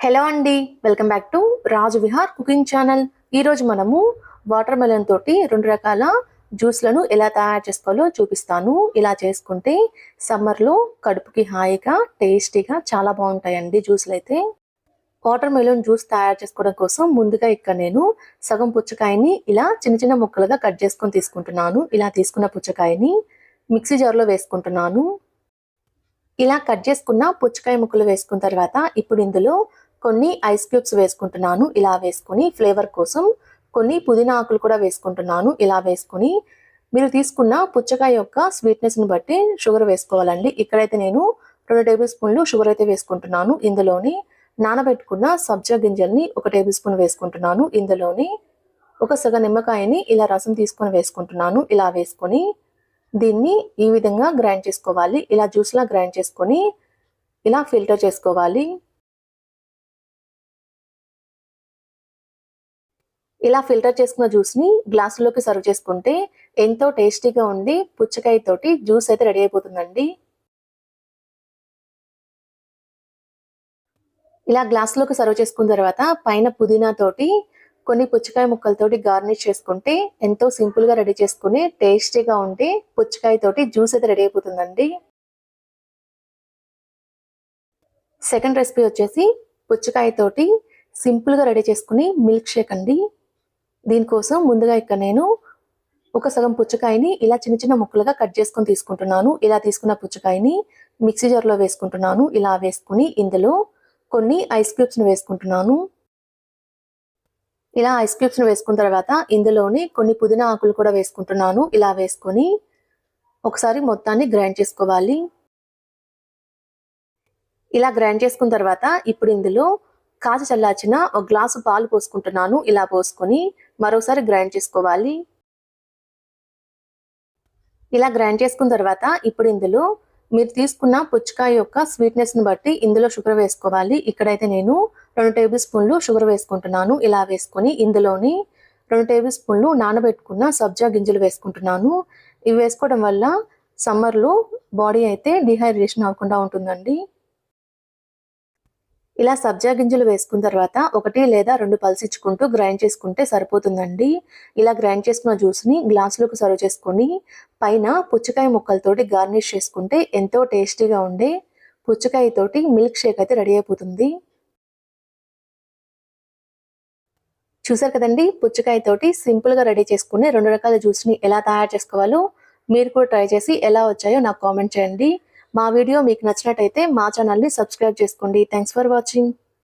Hello అండి welcome back to Raju Vihar cooking channel. ఈరోజు మనము వాటర్ మెలన్ తోటి రెండు రకాల జ్యూస్లను ఎలా తయారు చేసుకోవాలో చూపిస్తాను. ఇలా చేసుకుంటే సమ్మర్లో కడుపుకి హాయిగా టేస్టీగా చాలా బాగుంటాయండి జ్యూస్లు అయితే. వాటర్ మెలన్ జ్యూస్ తయారు చేసుకోవడం కోసం ముందుగా ఇక్కడ నేను సగం పుచ్చకాయని ఇలా చిన్న చిన్న ముక్కలుగా కట్ చేసుకొని తీసుకుంటున్నాను. ఇలా తీసుకున్న పుచ్చకాయని మిక్సీ జార్లో వేసుకుంటున్నాను. ఇలా కట్ చేసుకున్న పుచ్చకాయ ముక్కలు వేసుకున్న తర్వాత ఇప్పుడు ఇందులో కొన్ని ఐస్ క్యూబ్స్ వేసుకుంటున్నాను. ఇలా వేసుకొని ఫ్లేవర్ కోసం కొన్ని పుదీనా ఆకులు కూడా వేసుకుంటున్నాను. ఇలా వేసుకొని మీరు తీసుకున్న పుచ్చకాయ యొక్క స్వీట్నెస్ని బట్టి షుగర్ వేసుకోవాలండి. ఇక్కడైతే నేను రెండు టేబుల్ స్పూన్లు షుగర్ అయితే వేసుకుంటున్నాను. ఇందులోని నానబెట్టుకున్న సబ్జా గింజల్ని ఒక టేబుల్ స్పూన్ వేసుకుంటున్నాను. ఇందులోని ఒక సగ నిమ్మకాయని ఇలా రసం తీసుకొని వేసుకుంటున్నాను. ఇలా వేసుకొని దీన్ని ఈ విధంగా గ్రైండ్ చేసుకోవాలి. ఇలా జ్యూస్లా గ్రైండ్ చేసుకొని ఇలా ఫిల్టర్ చేసుకోవాలి. ఇలా ఫిల్టర్ చేసుకున్న జ్యూస్ని గ్లాసులోకి సర్వ్ చేసుకుంటే ఎంతో టేస్టీగా ఉండి పుచ్చకాయ తోటి జ్యూస్ అయితే రెడీ అయిపోతుందండి. ఇలా గ్లాసులోకి సర్వ్ చేసుకున్న తర్వాత పైన పుదీనా తోటి కొన్ని పుచ్చకాయ ముక్కలతోటి గార్నిష్ చేసుకుంటే ఎంతో సింపుల్గా రెడీ చేసుకుని టేస్టీగా ఉండి పుచ్చకాయ తోటి జ్యూస్ అయితే రెడీ అయిపోతుందండి. సెకండ్ రెసిపీ వచ్చేసి పుచ్చకాయ తోటి సింపుల్గా రెడీ చేసుకుని మిల్క్ షేక్ అండి. దీనికోసం ముందుగా ఇక్కడ నేను ఒక సగం పుచ్చకాయని ఇలా చిన్న చిన్న ముక్కలుగా కట్ చేసుకొని తీసుకుంటున్నాను. ఇలా తీసుకున్న పుచ్చకాయని మిక్సీ జార్లో వేసుకుంటున్నాను. ఇలా వేసుకుని ఇందులో కొన్ని ఐస్ క్యూబ్స్ని వేసుకుంటున్నాను. ఇలా ఐస్ క్యూబ్స్ని వేసుకున్న తర్వాత ఇందులోనే కొన్ని పుదీనా ఆకులు కూడా వేసుకుంటున్నాను. ఇలా వేసుకొని ఒకసారి మొత్తాన్ని గ్రైండ్ చేసుకోవాలి. ఇలా గ్రైండ్ చేసుకున్న తర్వాత ఇప్పుడు ఇందులో కాచి చల్లార్చిన ఒక గ్లాసు పాలు పోసుకుంటున్నాను. ఇలా పోసుకొని మరోసారి గ్రైండ్ చేసుకోవాలి. ఇలా గ్రైండ్ చేసుకున్న తర్వాత ఇప్పుడు ఇందులో మీరు తీసుకున్న పుచ్చకాయ యొక్క స్వీట్నెస్ని బట్టి ఇందులో షుగర్ వేసుకోవాలి. ఇక్కడైతే నేను రెండు టేబుల్ స్పూన్లు షుగర్ వేసుకుంటున్నాను. ఇలా వేసుకొని ఇందులోని రెండు టేబుల్ స్పూన్లు నానబెట్టుకున్న సబ్జా గింజలు వేసుకుంటున్నాను. ఇవి వేసుకోవడం వల్ల సమ్మర్లో బాడీ అయితే డిహైడ్రేషన్ అవ్వకుండా ఉంటుందండి. ఇలా సబ్జా గింజలు వేసుకున్న తర్వాత ఒకటి లేదా రెండు పల్సిచ్చుకుంటూ గ్రైండ్ చేసుకుంటే సరిపోతుందండి. ఇలా గ్రైండ్ చేసుకున్న జ్యూస్ని గ్లాసులోకి సర్వ్ చేసుకొని పైన పుచ్చకాయ ముక్కలతోటి గార్నిష్ చేసుకుంటే ఎంతో టేస్టీగా ఉండే పుచ్చకాయతోటి మిల్క్ షేక్ అయితే రెడీ అయిపోతుంది. చూసారు కదండి? పుచ్చకాయతోటి సింపుల్గా రెడీ చేసుకుని రెండు రకాల జ్యూస్ని ఎలా తయారు చేసుకోవాలో మీరు కూడా ట్రై చేసి ఎలా వచ్చాయో నాకు కామెంట్ చేయండి. మా వీడియో మీకు నచ్చినట్టయితే మా ఛానల్ని సబ్స్క్రైబ్ చేసుకోండి. Thanks for watching